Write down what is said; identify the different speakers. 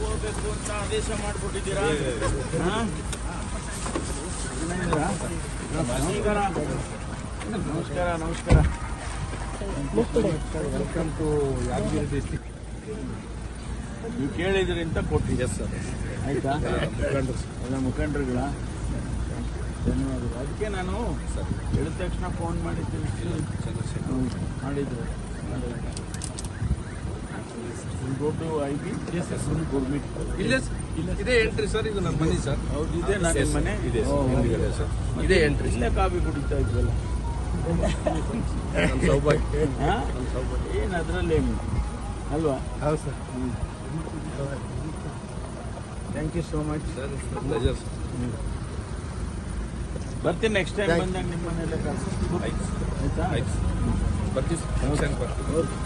Speaker 1: ಹೋಗ್ಬೇಕು ಅಂತ ಆದೇಶ ಮಾಡಿಬಿಟ್ಟಿದ್ದೀರಾ? ನಮಸ್ಕಾರ ನಮಸ್ಕಾರ ನಮಸ್ಕಾರ ವೆಲ್ಕಮ್ ಟು ಯಾದಗಿರಿ ಡಿಸ್ಟಿಕ್ ನೀವು ಕೇಳಿದ್ರಿ ಅಂತ ಕೊಟ್ಟಿದ್ದೆ ಸರ್ ಆಯ್ತಾ ಎಲ್ಲ ಮುಖಂಡರುಗಳ ಧನ್ಯವಾದಗಳು ಅದಕ್ಕೆ ನಾನು ಹೇಳಿದ ತಕ್ಷಣ ಫೋನ್ ಮಾಡಿದ್ದೀನಿ ಹ್ಮ್, ಮಾಡಿದ್ರು ಗೋ ಟು ಐ ಬಿ ಗುರ್ಮಿಟ್
Speaker 2: ಇಲ್ಲೇ ಇದೇ ಎಂಟ್ರಿ ಸರ್ ಇದು ನಮ್ಮ ಮನೆ ಸರ್
Speaker 1: ಹೌದು ಇದೆ ನನ್ನ ಮನೆ.
Speaker 2: ಇದೆ ಸರ್ ಇದೇ ಎಂಟ್ರಿ
Speaker 1: ಇಲ್ಲೇ ಕಾಫಿ ಕುಡಿತಾ ಇದ್ವಲ್ಲ?
Speaker 2: ಸೌಭಾಗ್ಯ.
Speaker 1: ಹಾ? ಏನು ಅದರಲ್ಲಿ ಅಲ್ವಾ?
Speaker 2: ಹೌದು sir
Speaker 1: thank you so much
Speaker 2: sir pleasure sir
Speaker 1: ಬರ್ತೀನಿ ನೆಕ್ಸ್ಟ್ ಟೈಮ್ ಬಂದಾಗ ನಿಮ್ಮ ಮನೆಯಲ್ಲೇ ಕಳ್ಸಿ.
Speaker 2: ಆಯ್ತು
Speaker 1: ಆಯ್ತಾ?
Speaker 2: ಆಯ್ತು ಬರ್ತೀವಿ ಫಂಕ್ಷನ್ ಬರ್ತೀವಿ
Speaker 1: ಓಕೆ